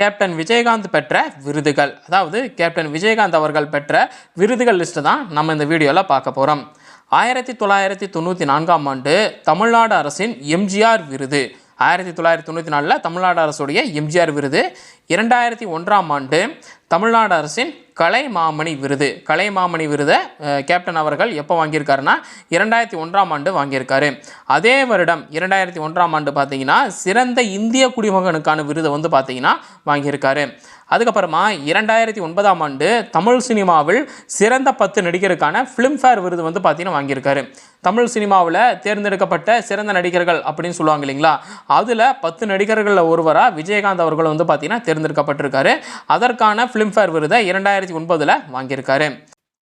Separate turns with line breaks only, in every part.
Captain Vijayakanth பெற்ற விருதுகள். அதாவது கேப்டன் விஜயகாந்த் அவர்கள் பெற்ற விருதுகள் லிஸ்ட்டு தான் நம்ம இந்த வீடியோவில் பார்க்க போகிறோம் ஆயிரத்தி தொள்ளாயிரத்தி தொண்ணூற்றி நான்காம் ஆண்டு தமிழ்நாடு அரசின் எம்ஜிஆர் விருது. ஆயிரத்தி தொள்ளாயிரத்தி தொண்ணூற்றி நாலில் தமிழ்நாடு அரசுடைய எம்ஜிஆர் விருது. இரண்டாயிரத்தி ஒன்றாம் ஆண்டு தமிழ்நாடு அரசின் கலை மாமணி விருது. கலை மாமணி விருதை கேப்டன் அவர்கள் எப்போ வாங்கியிருக்காருன்னா இரண்டாயிரத்தி ஒன்றாம் ஆண்டு வாங்கியிருக்காரு. அதே வருடம் இரண்டாயிரத்தி ஒன்றாம் ஆண்டு பார்த்தீங்கன்னா சிறந்த இந்திய குடிமகனுக்கான விருதை வந்து பார்த்தீங்கன்னா வாங்கியிருக்காரு. அதுக்கப்புறமா இரண்டாயிரத்தி ஒன்பதாம் ஆண்டு தமிழ் சினிமாவில் சிறந்த பத்து நடிகருக்கான ஃபிலிம்ஃபேர் விருது வந்து பார்த்தீங்கன்னா வாங்கியிருக்காரு. தமிழ் சினிமாவில் தேர்ந்தெடுக்கப்பட்ட சிறந்த நடிகர்கள் அப்படின்னு சொல்லுவாங்க இல்லைங்களா? அதில் பத்து நடிகர்களில் ஒருவராக விஜயகாந்த் அவர்கள் வந்து பார்த்தீங்கன்னா தேர்ந்தெடுக்கப்பட்டிருக்காரு. அதற்கான ஃபிலிம்ஃபேர் விருதை இரண்டாயிரத்தி ஒன்பதில் வாங்கியிருக்காரு.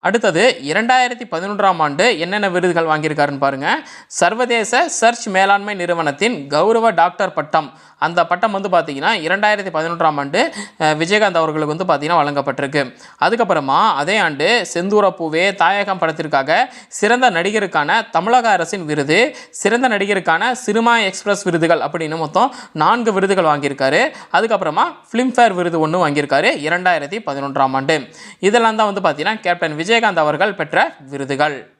அடுத்தது இரண்டாயிரத்தி பதினொன்றாம் ஆண்டு என்னென்ன விருதுகள் வாங்கியிருக்காருன்னு பாருங்கள் சர்வதேச சர்ச் மேலாண்மை நிறுவனத்தின் கௌரவ டாக்டர் பட்டம். அந்த பட்டம் வந்து பார்த்தீங்கன்னா இரண்டாயிரத்தி பதினொன்றாம் ஆண்டு விஜயகாந்த் அவர்களுக்கு வந்து பார்த்திங்கன்னா வழங்கப்பட்டிருக்கு. அதுக்கப்புறமா அதே ஆண்டு செந்தூர பூவே தாயகம் படத்திற்காக சிறந்த நடிகருக்கான தமிழக அரசின் விருது சிறந்த நடிகருக்கான சினிமா எக்ஸ்பிரஸ் விருதுகள் அப்படின்னு மொத்தம் நான்கு விருதுகள் வாங்கியிருக்காரு. அதுக்கப்புறமா ஃபிலிம்ஃபேர் விருது ஒன்று வாங்கியிருக்காரு இரண்டாயிரத்தி பதினொன்றாம் ஆண்டு. இதெல்லாம் தான் வந்து பார்த்தீங்கன்னா கேப்டன் விஜய் விஜயகாந்த் அவர்கள் பெற்ற விருதுகள்.